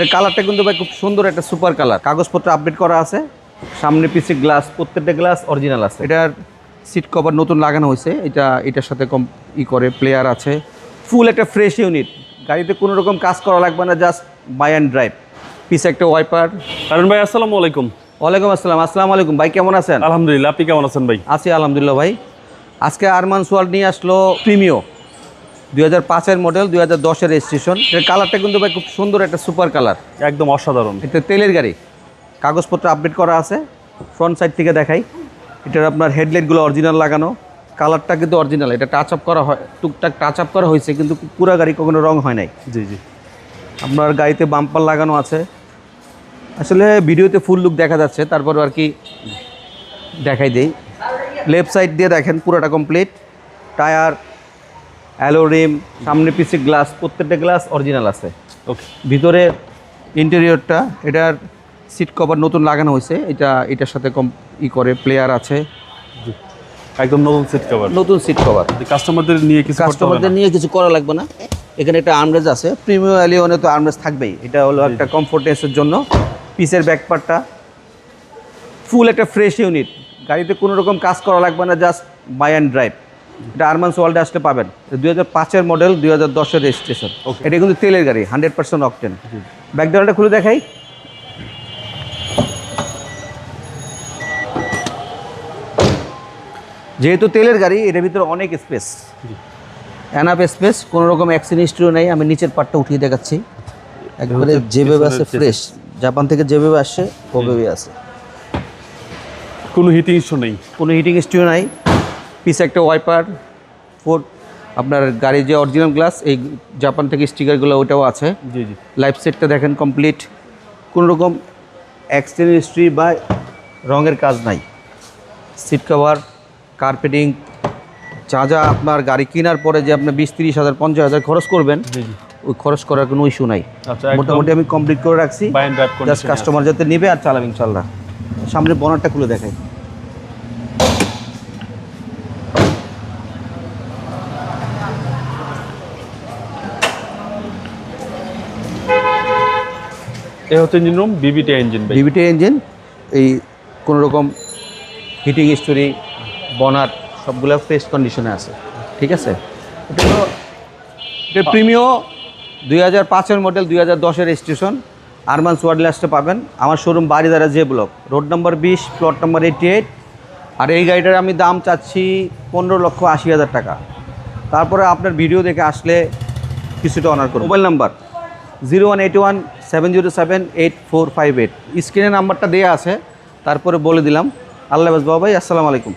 এর কালারটা কিন্তু ভাই খুব সুন্দর একটা সুপার কালার কাগজপত্র আপডেট করা আছে। সামনে পিছে গ্লাস প্রত্যেকটা গ্লাস অরিজিনাল আছে। এটার সিট কভার নতুন লাগানো হয়েছে। এটা এটার সাথে কম ই করে প্লেয়ার আছে। ফুল একটা ফ্রেশ ইউনিট গাড়িতে কোনো রকম কাজ করা লাগবে না জাস্ট বাই অ্যান্ড ড্রাইভ পিছে একটা ওয়াইপার কারণ ভাই আসসালামু আলাইকুম। ওয়ালাইকুম আসসালাম। আসসালামু আলাইকুম। ভাই কেমন আছেন? আলহামদুলিল্লাহ আপনি কেমন আছেন ভাই? আছি আলহামদুলিল্লাহ ভাই। আজকে আরমান সোয়াল নিয়ে আসলো প্রিমিও দুই হাজার পাঁচের মডেল দুই হাজার দশের রেজিস্ট্রেশন এর কালারটা কিন্তু ভাই খুব সুন্দর একটা সুপার কালার একদম অসাধারণ। এটা তেলের গাড়ি। কাগজপত্র আপডেট করা আছে। ফ্রন্ট সাইড থেকে দেখাই। এটার আপনার হেডলাইটগুলো অরিজিনাল লাগানো। কালারটা কিন্তু অরিজিনাল এটা টাচ আপ করা হয় টুকটাক টাচ আপ করা হয়েছে কিন্তু পুরো গাড়ি কখনো রং হয় নাই। জি জি। আপনার গাড়িতে বাম্পার লাগানো আছে। আসলে ভিডিওতে ফুল লুক দেখা যাচ্ছে। তারপর আর কি দেখাই দেই। লেফট সাইড দিয়ে দেখেন পুরোটা কমপ্লিট টায়ার অ্যালো রিম সামনে পিছে গ্লাস প্রত্যেকটা গ্লাস অরিজিনাল আছে। ওকে ভিতরে ইন্টেরিয়রটা এটার সিট কভার নতুন লাগানো হয়েছে। এটা এটার সাথে কম ই করে প্লেয়ার আছে। একদম নতুন সিট কভার নতুন সিট কভার কাস্টমারদের নিয়ে কিছু কাস্টমারদের নিয়ে কিছু করা লাগবে না। এখানে একটা আর্মরেজ আছে। প্রিমিয়াম অ্যালিওনে তো আর্মরেজ থাকবেই। এটা হলো একটা কমফোর্টেন্সের জন্য। পিসের ব্যাকপার্টটা ফুল একটা ফ্রেশ ইউনিট গাড়িতে কোনো রকম কাজ করা লাগবে না জাস্ট বাই অ্যান্ড ড্রাইভ এটা আরমান্স ওয়ার্ল্ডে আসলে পাবেন। দুই হাজার পাঁচের মডেল দুই হাজার দশের রেজিস্ট্রেশন. এটা কিন্তু তেলের গাড়ি হান্ড্রেড পার্সেন্ট অকটেন ব্যাকডালাটা খুলে দেখাই। যেহেতু তেলের গাড়ি এটার ভিতরে অনেক স্পেস অ্যানাপ স্পেস কোনো রকম অ্যাক্সিডেন্ট হিস্ট্রিও নেই। আমি নিচের পার্টটা উঠিয়ে দেখাচ্ছি। একবারে যেভাবে আছে ফ্রেশ জাপান থেকে যেভাবে আসে ওভাবে আছে। কোনো হিটিং ইস্যু নেই। কোনো হিটিং হিস্ট্রিও নাই। পিছে একটা ওয়াইপার ফোর আপনার গাড়ির যে অরিজিনাল গ্লাস এই জাপান থেকে স্টিকারগুলো ওটাও আছে। জি জি। লাইফ সেটটা দেখেন কমপ্লিট কোনো রকম অ্যাক্সিডেন্ট হিস্ট্রি বা রঙের কাজ নাই। সিট কভার কার্পেটিং যা যা আপনার গাড়ি কেনার পরে যে আপনি বিশ তিরিশ হাজার পঞ্চাশ হাজার খরচ করবেন ওই খরচ করার কোনো ইস্যু নাই। আচ্ছা মোটামুটি আমি কমপ্লিট করে রাখছি। জাস্ট কাস্টমার যাতে নেবে আর চালাবে ইনশাল্লাহ সামনে বনারটা খুলে দেখাই। এ হচ্ছে engine room VVT engine DVT engine এই কোনো রকম হিটিং স্টোরি বনার সবগুলো ফ্রেশ কন্ডিশনে আছে। ঠিক আছে? এটা প্রিমিও দুই হাজার পাঁচের মডেল দুই হাজার দশের স্টেশন আরমান সোয়াডলাসটা পাবেন। আমার showroom Baridhara J block road number বিশ প্লট নম্বর এইটি এইট আর এই গাড়িটার আমি দাম চাচ্ছি পনেরো লক্ষ আশি হাজার টাকা। তারপরে আপনার ভিডিও দেখে আসলে কিছুটা অনার করুন mobile number zero one eight one seven zero seven eight four five eight স্ক্রিনে নাম্বারটা দেওয়া আছে, তারপরে বলে দিলাম। আল্লাহ বাবাই আসসালামু আলাইকুম।